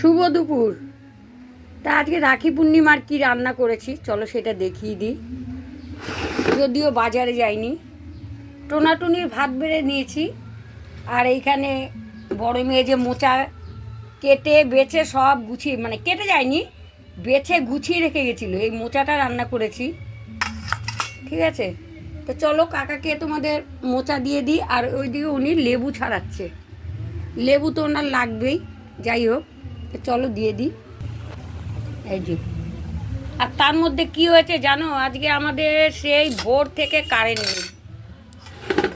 শুভ দুপুর। তা আজকে রাখি পূর্ণিমার কি রান্না করেছি? চলো সেটা দেখিয়ে দিই। যদিও বাজারে যাইনি। টোনাটুনির ভাত বেড়ে নিয়েছি। আর এইখানে বড় মেয়ে যে মোচা কেটে, বেছে সব গুছিয়ে মানে কেটে যায়নি, বেছে গুছিয়ে রেখে গেছিল। এই মোচাটা রান্না করেছি। ঠিক আছে? তো চলো কাকাকে তোমাদের মোচা দিয়ে দিই। আর ওইদিকে উনি লেবু ছাড়াচ্ছে। লেবু তো ওনার লাগবেই। যাই হোক। চলো দিয়ে দিই। এই যে। আর তার মধ্যে কি হয়েছে জানো? আজকে আমাদের সেই ভোর থেকে কারেন্ট নেই।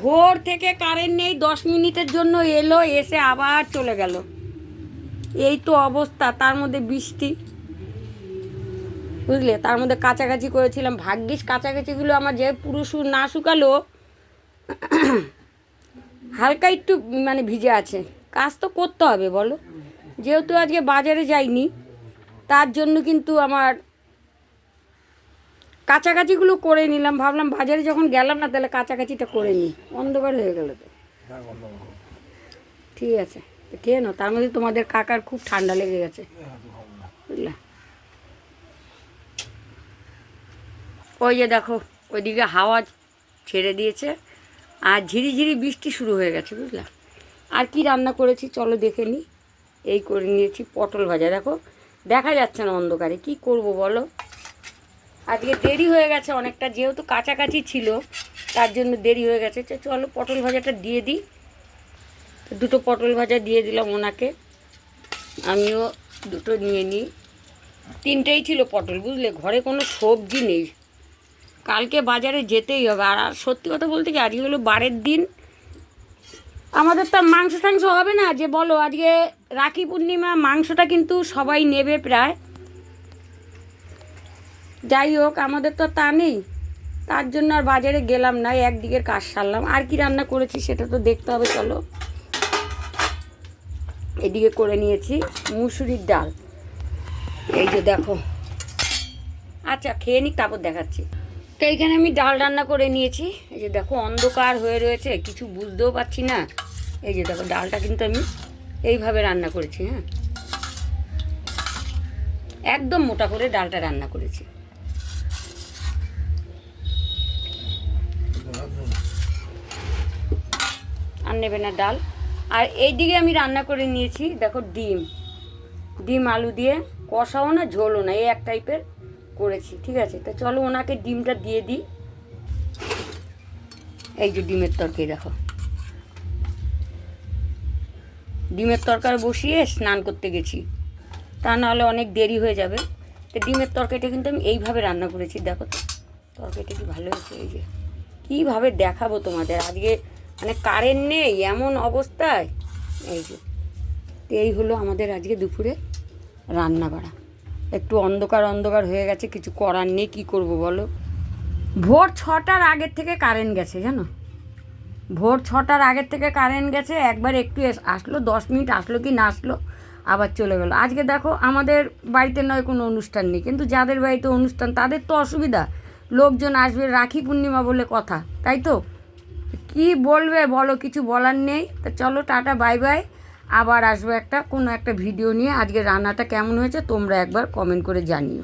ভোর থেকে কারেন্ট নেই, দশ মিনিটের জন্য এলো, এসে আবার চলে গেল। এই তো অবস্থা, তার মধ্যে বৃষ্টি। বুঝলে? তার মধ্যে কাছাকাছি করেছিলাম। ভাগ্যিস কাছাকাছিগুলো আমার যে পুরো সু না শুকালো, হালকা একটু মানে ভিজে আছে। কাজ তো করতে হবে, বলো। যেহেতু আজকে বাজারে যাইনি তার জন্য কিন্তু আমার কাছাকাছিগুলো করে নিলাম। ভাবলাম বাজারে যখন গেলাম না তাহলে কাছাকাছিটা করে নিই। অন্ধকার হয়ে গেল তো। ঠিক আছে। খেয়ে নাও তার মধ্যে তোমাদের কাকার খুব ঠান্ডা লেগে গেছে। বুঝলে? ওই যে দেখো ওইদিকে হাওয়া ছেড়ে দিয়েছে আর ঝিরিঝিরি বৃষ্টি শুরু হয়ে গেছে বুঝলা? আর কি রান্না করেছি চলো দেখে নিই। এই করে নিয়েছি পটল ভাজা। দেখো, দেখা যাচ্ছে না অন্ধকারে, কি করব বলো? আজকে দেরি হয়ে গেছে অনেকটা, যেহেতু কাছাকাছি ছিল, তার জন্য দেরি হয়ে গেছে। চলো পটল ভাজাটা দিয়ে দিই। দুটো পটল ভাজা দিয়ে দিলাম ওনাকে। আমিও দুটো নিয়ে নিই। তিনটেই ছিল পটল, বুঝলে? ঘরে কোনো সবজি নেই। কালকে বাজারে যেতেই হবে। আর আর সত্যি কথা বলতে কি, আজকে হলো বারের দিন। আমাদের তো মাংস টাংস হবে না, যে বলো, আজকে রাখি পূর্ণিমা মাংসটা কিন্তু সবাই নেবে প্রায়। যাই হোক, আমাদের তো তা নেই। তার জন্য আর বাজারে গেলাম না একদিকের কাজ সারলাম। আর কি রান্না করেছি সেটা তো দেখতে হবে, চলো। এদিকে করে নিয়েছি মুসুরির ডাল। এই যে দেখো। আচ্ছা খেয়ে নিক, তারপর দেখাচ্ছি। তো এইখানে আমি ডাল রান্না করে নিয়েছি। এই যে দেখো, অন্ধকার হয়ে রয়েছে, কিছু বুঝতেও পারছি না। এই যে দেখো, ডালটা কিন্তু আমি এইভাবে রান্না করেছি হ্যাঁ। একদম মোটা করে ডালটা রান্না করেছি। আর নেবে না ডাল। আর এইদিকে আমি রান্না করে নিয়েছি, দেখো ডিম। ডিম আলু দিয়ে, কষাও না, ঝোলও না, এই এক টাইপের করেছি, ঠিক আছে? তো চলো ওনাকে ডিমটা দিয়ে দিই। এই যে ডিমের তরকারি, দেখো। ডিমের তরকারি বসিয়ে স্নান করতে গেছি। তা নাহলে অনেক দেরি হয়ে যাবে। তো ডিমের তরকারিটা কিন্তু আমি এইভাবে রান্না করেছি, দেখো তরকারিটা কি ভালো হয়েছে, এই যে। কীভাবে দেখাবো তোমাদের? আজকে মানে কারেন্ট নেই, এমন অবস্থায়। এই যে এই হলো আমাদের আজকে দুপুরে রান্না করা একটু অন্ধকার অন্ধকার হয়ে গেছে, কিছু করার নেই, কী করব বলো? ভোর ছটার আগের থেকে কারেন্ট গেছে, জানো? ভোর ছটার আগের থেকে কারেন্ট গেছে, একবার একটু আসলো, দশ মিনিট আসলো কি না আসলো, আবার চলে গেলো। আজকে দেখো আমাদের বাড়িতে নয়, কোনো অনুষ্ঠান নেই। কিন্তু যাদের বাড়িতে অনুষ্ঠান, তাদের তো অসুবিধা। লোকজন আসবে, রাখি পূর্ণিমা বলে কথা, তাই তো? কি বলবে বলো, কিছু বলার নেই। তা চলো, টাটা বাই বাই আবার আসব একটা, কোনো একটা ভিডিও নিয়ে। আজকে রান্নাটা কেমন হয়েছে তোমরা একবার কমেন্ট করে জানিও।